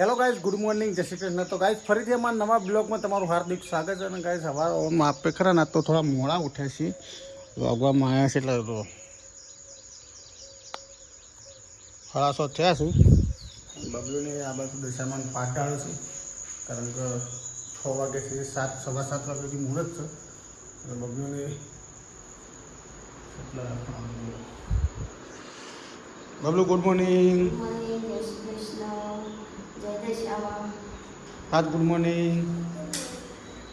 Hello guys good morning જય શ્રી કૃષ્ણ. તો guys ફરીથી અમારા નવા બ્લોગમાં તમારું હાર્દિક સ્વાગત છે અને ગાઈઝ હવારમાં આપે ખરા ને તો થોડા મોડા ઉઠ્યા છીએ. વાગવામાં આવ્યા છે એટલે તો સાડા થયા છે. બબલુને આ બાજુ દશામાં આવે છે. કારણ કે છ વાગ્યાથી સાત સવા સાત વાગ્યા સુધી મુહૂર્ત છે. એટલે બબલુને એટલે બબલુ ગુડ મોર્નિંગ મોર્નિંગ જય શ્રી કૃષ્ણ જય દશામાં પાત ગુડ મોર્નિંગ.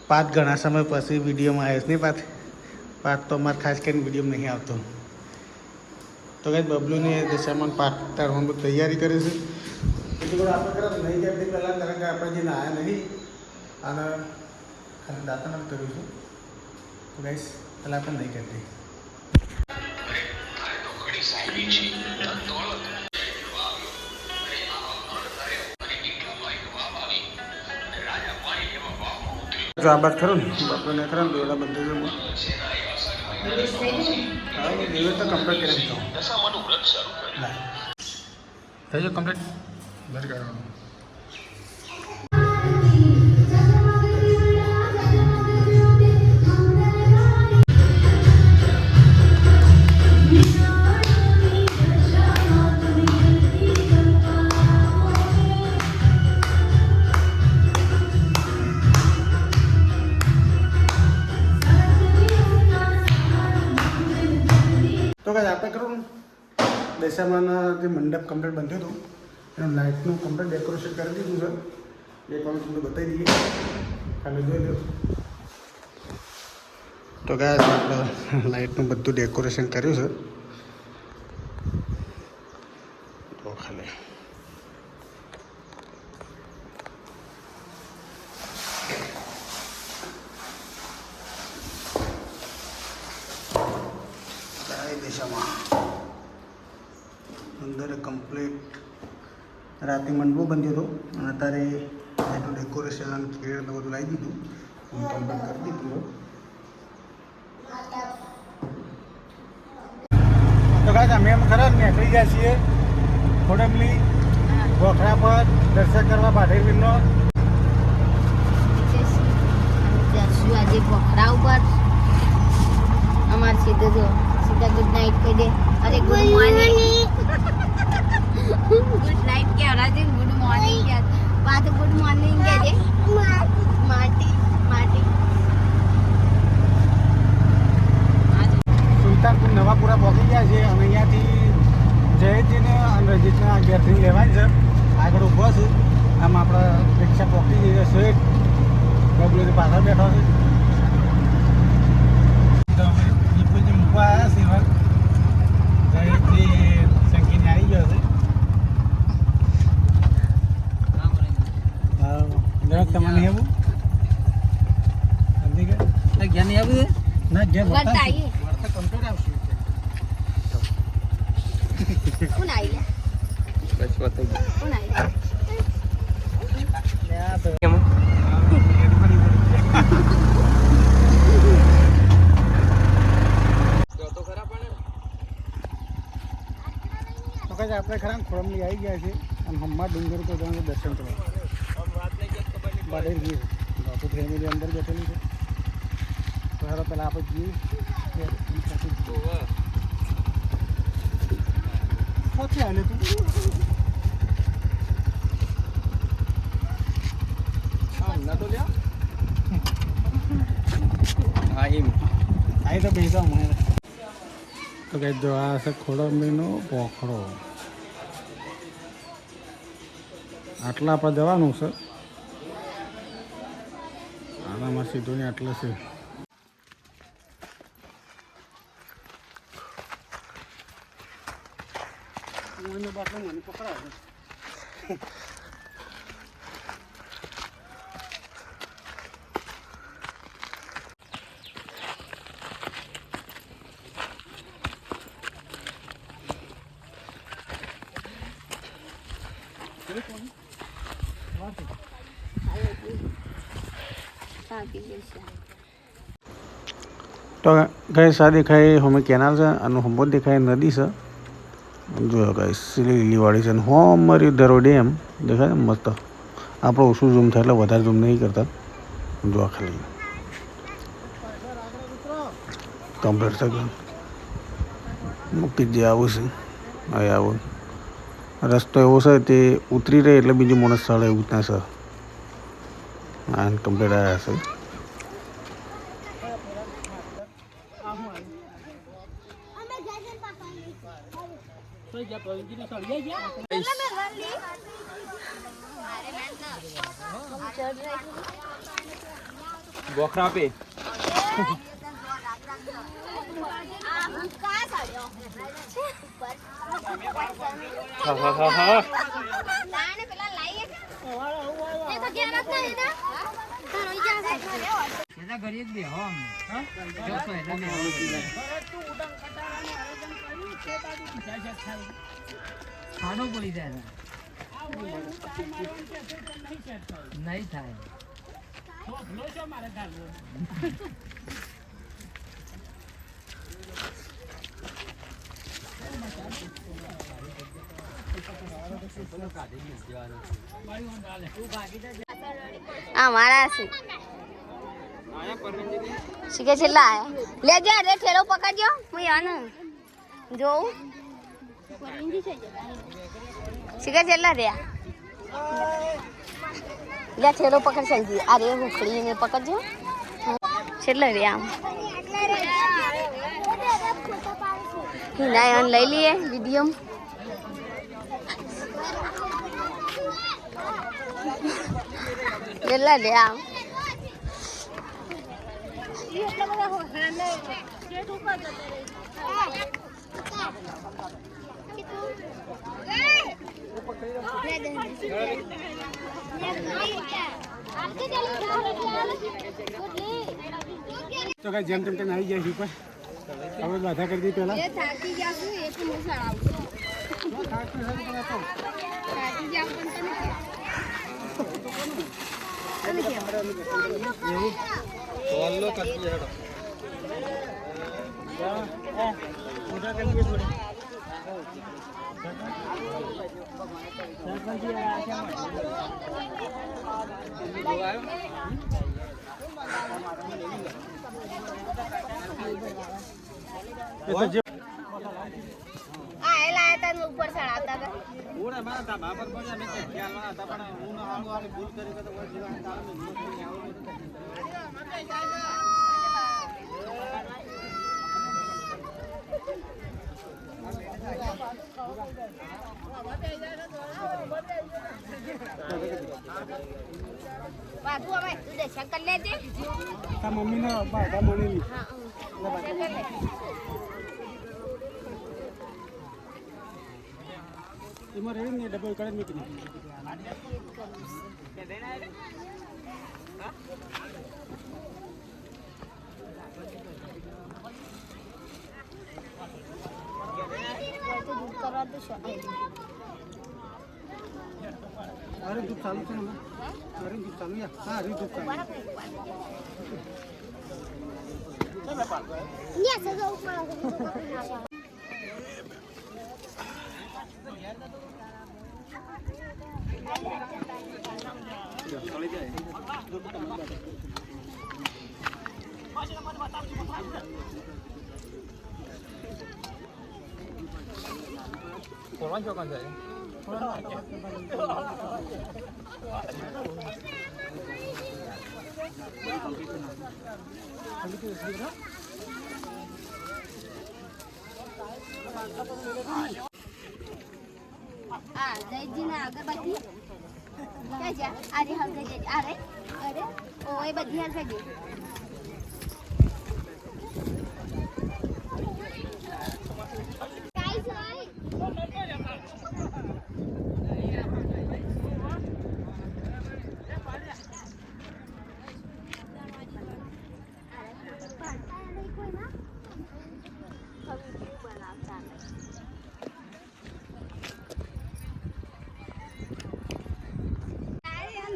પાત ઘણા સમય પછી વિડીયોમાં આવ્યો છે નહીં પાત પાત તો અમારે ખાસ કરીને વીડિયો નહીં આવતો. તો કઈ બબલુની દિશામાં પાઠ તારવાની તૈયારી કરી છે. એટલું બધું આપણે કરે નહીં કરતી પહેલાં કારણ કે આપણે જે નાયા નહીં અને ખાલી દાંતણ કર્યું છું. તો ગાઈશ પહેલાં આપણે નહીં કરતી. જો આ બાદ ખરું ને? બપોરને ખરા ને દોડા બધું દિવસ તો કમ્પ્લીટ કરી દીધો થઈ ગયો કમ્પ્લીટ બસ કરવાનું દશામાના જે મંડપ કમ્પ્લેટ બન્યું હતું, એનું લાઇટનું કમ્પ્લેટ ડેકોરેશન કરી દીધું છે. એ પણ તમને બતાવી દઈએ. ખાલી જોઈ લો. તો ગયા આપણે લાઇટનું બધું ડેકોરેશન કર્યું છે. તો ખાલી કઈ દિશામાં અંદર કમ્પ્લીટ બંધ્યો હતો અને અત્યારે એનું ડેકોરેશન ખેડ ને બધું લાવી દીધું. હું કમ્પ્લીટ કરી દીધું તો કાંઈ અમે એમ ખરા નીકળી ગયા છીએ ખોડમલી ગોખરા પર દર્શન કરવા જશું આજે ગોખરા ઉપર. અમાર સીધો જો સીધા ગુડ નાઇટ કહી દે. અરે ગુડ મોર્નિંગ ગુડ નાઇટ કે હરાજી ગુડ મોર્નિંગ કે વાત ગુડ મોર્નિંગ કે જે માટી માટી સુલતાનપુર નવાપુરા પહોંચી ગયા છે. અને અહીંયાથી જયેશજીને અને રજીતના ઘેરથી લેવાય છે. આગળ ઊભો છે. આમ આપણા રિક્ષા પહોંચી જઈએ શેઠ બબલુની પાછળ બેઠો છે. મૂકવા આવ્યા છીએ જયેશજી સંગીને આવી ગયો છે હા જરાક તમને નહીં આવું સમજી ગયા? ઘેર નહીં આવું ના. વળતા કમ્પ્લીટ આવશે. કોણ આવી બસ બતાવી કોણ આવી ખરા પણ તો આપણે ખરા ખોરમલી આવી ગયા છે અને હમણાં ડુંગર તો જવાનું દર્શન કરવા. વાત બાડેર ગીર બાપુ ફેમિલી અંદર બેઠેલી છે. તો હવે પહેલાં આપણે જઈએ. સાથે આલે તું. હા હમણાં તો લ્યા. હા એમ આવી તો બેસા મને તો કઈ જો આ છે ખોડમીનો પોખડો. આટલા આપણે જવાનું છે. આનામાં સીધું ને આટલે છે મને બાટલો મને પકડાવે સાચી જશે તો ગઈ સા દેખાય હમે કેનાલ છે અને હમો દેખાય નદી છે. જો ગઈ લીલી લીલીવાળી છે અને હો અમારી દરો ડેમ દેખાય મસ્ત. આપણે ઓછું ઝૂમ થાય એટલે વધારે ઝૂમ નહીં કરતા. જો આ ખાલી. કમ્પ્લીટ થઈ ગયું. મૂકી જે આવું છે અહીં આવું. રસ્તો એવો છે તે ઉતરી રહે એટલે બીજું માણસ સ્થળ એવું જ ના છે. આ કમ્પ્લીટ આવ્યા છે બોખરા પે હા હા હા હા ખાડો પડી જાય. નહીં થાય આ મારા છે શીખે છેલ્લા આયા? લેજે રે ઠેલો પકડજો. હું જોઉં. શીખે છેલ્લા રહ્યા લે ઠેલો પકડ ચાલજી અરે હુખડી ને પકડજો. છેલ્લા રહ્યા આમ. હિનાયન લઈ લઈએ વીડિયો કેટલા લે આમ તો કાંઈ જેમ તેમ તેને આવી જાય ઉપર હવે બાધા કરી દી પેલા થાકી જાશું એક હું સળાવું થાકી જાવ પણ તને બોલો કરતી હેડો પૂજા કરી દઈએ થોડી એ તો જે આ એ લાયા તા ને ઉપર ચડાવતા હતા પાછું હવે આલી ભૂલ કરી તારા મમ્મીને બાધા મળેલી હા દર્શન કરી લે એમાં રેડી ને ડબલ કરે નીકળી તો દૂર કરવા તો શું અરે દૂધ ચાલુ છે ને અરે દૂધ ચાલુ યા હા અરે દૂધ ચાલુ કોણ ચોકન જાય આ જયજી ના અગરબત્તી. ક્યાં છે અરે હલકે અરે અરે ઓ બધી હલકે છે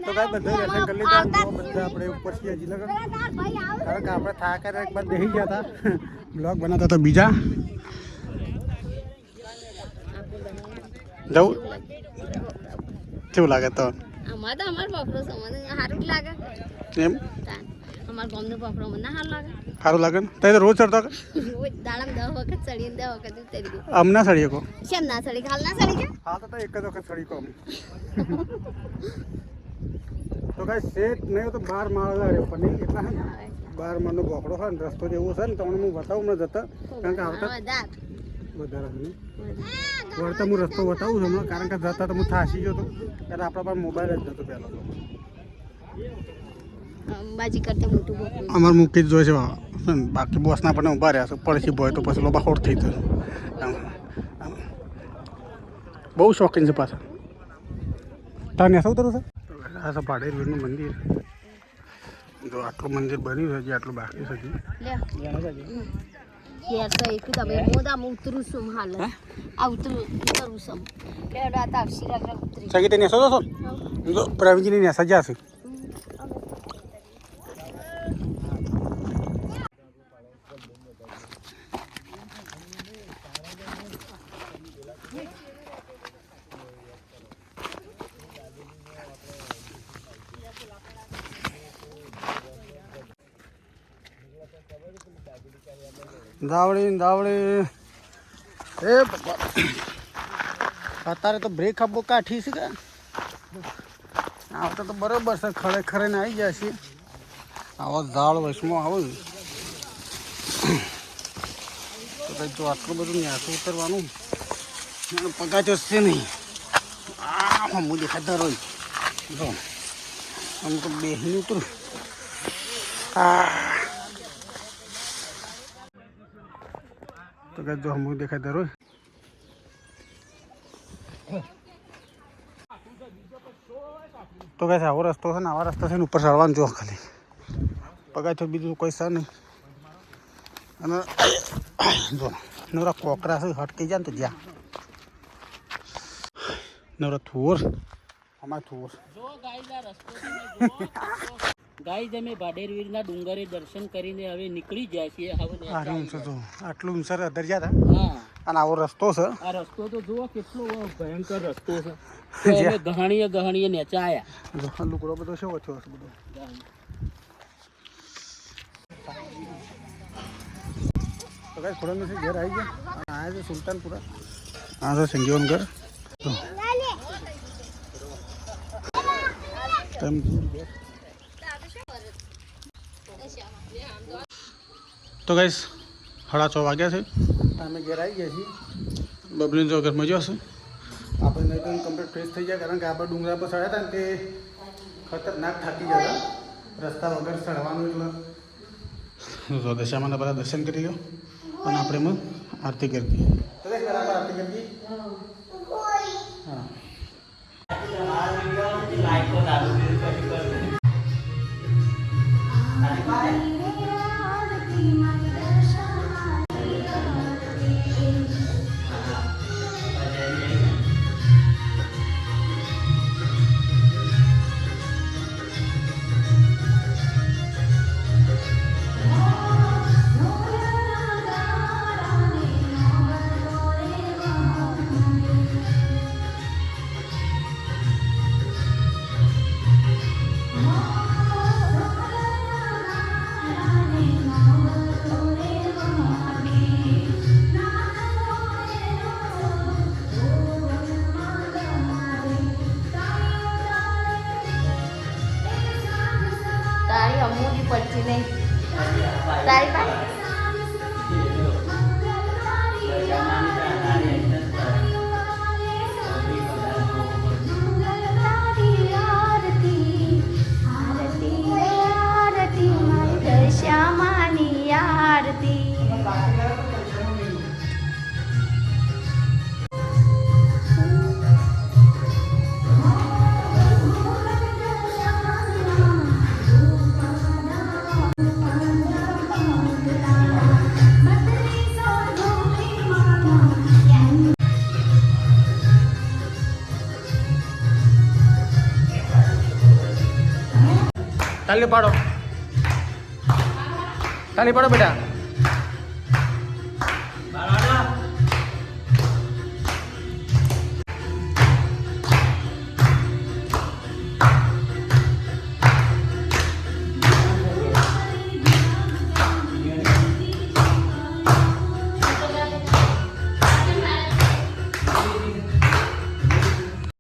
તો કાંઈ બધા દર્શન કરી લીધા બધા આપણે ઉપર છીએ હજી લગન. કારણ કે આપણે થાક એક બાદ બેસી ગયા હતા. બ્લોગ બનાવતા હતા બીજા. જવું કેવું લાગે તો? અમારે તો અમાર બકરો છે સારું લાગે. એમ? અમાર ગામનો બકરો મને સારું લાગે. સારું લાગે ને? તો રોજ ચડતો કે? રોજ દાડામાં દસ વખત ચડીને દસ વખત ઉતરી આમ ના કો કેમ ના ચડી હાલ ના ચડી તો એક જ વખત સળી કો તો કાંઈ સેટ નહીં તો બાર માળ રહ્યો પણ એટલા હે બાર માળનો બોકડો હોય ને રસ્તો જેવો છે ને તમને હું બતાવું ને જતા. કારણ કે આવતા વધાર. વળતા હું રસ્તો બતાવું છું હમણાં કારણ કે જતા તો હું થાસી ગયો હતો ત્યારે આપણા પાસે મોબાઈલ જ નહોતો પહેલો તો. અમારે મૂકી જ જોઈએ છે. બાકી બોસના પણ ઊભા રહ્યા છે. પડશી બોય તો પછી લોબા હોટ થઈ જશે. બહુ શોખીન છે પાછા. તાર નેસા ઉતરું છે? આ પાડેરવીરનું મંદિર. જો આટલું મંદિર બન્યું છે હજી આટલું બાકી છે યાર તો એક તમે હું ઉતરું છું હાલ. આ ઉતરું ઉતરું છું. લે આ તાપસી રાખ ઉતરી. સગી જો પ્રવીણજીની નેસા જ્યાં છે દાવડી ને એ. અત્યારે તો બ્રેક આપો કાઠી છે કે? આવતા તો બરોબર છે ખડે ખરે ને આવી જાય છે આવો ઝાડ વચમાં આવે તો જો આટલું બધું ન્યાસું ઉતરવાનું પગાચો છે નહીં. આ હું દેખાતા જો, આમ તો બેહીને ઉતરું. આ તો કઈ जो હું દેખાતા રોય તો કહે છે આવો રસ્તો છે ને આવા રસ્તા છે ને ઉપર ચડવાનું જો ખાલી. પગાર તો બીજું કોઈ છે નહીં. અને જો, નવરા કોકરા છે, હટકી જાય ને તો જ્યાં. નવરા થોર. થુવર જો ગાઈઝ અમે ભાડેરવીરના ડુંગરે દર્શન કરીને હવે નીકળી જાય છીએ. હવે આ રૂમ તો આટલું ઊંચર દરિયા હતા? હા. અને આવો રસ્તો છે? આ રસ્તો તો જુઓ કેટલો ભયંકર રસ્તો છે. અમે ગહાણીએ ગહાણીએ નેચા આયા લુકડો બધો છે ઓછો હશે બધો. તો કઈ થોડા નથી ઘર આવી ગયા. આ છે સુલતાનપુરા. આ છે સંજીવન ઘર. તેમ તો ગાઈસ સાડા છ વાગ્યા છે. અમે ઘેર આવી ગયા છીએ. બબલીન જો ઘરમાં જો હશે. આપણે નહીં તો કમ્પ્લીટ ફ્રેશ થઈ ગયા કારણ કે આપણે ડુંગરા પર ચડ્યા હતા ને તે ખતરનાક થાકી જતા રસ્તા વગર ચડવાનું એટલે. તો દશામાના બધા દર્શન કરી લો અને આપણે એમાં આરતી કરી દઈએ. આરતી કરી દઈએ. હા. તારી તાલી પાડો તાલી પાડો બેટા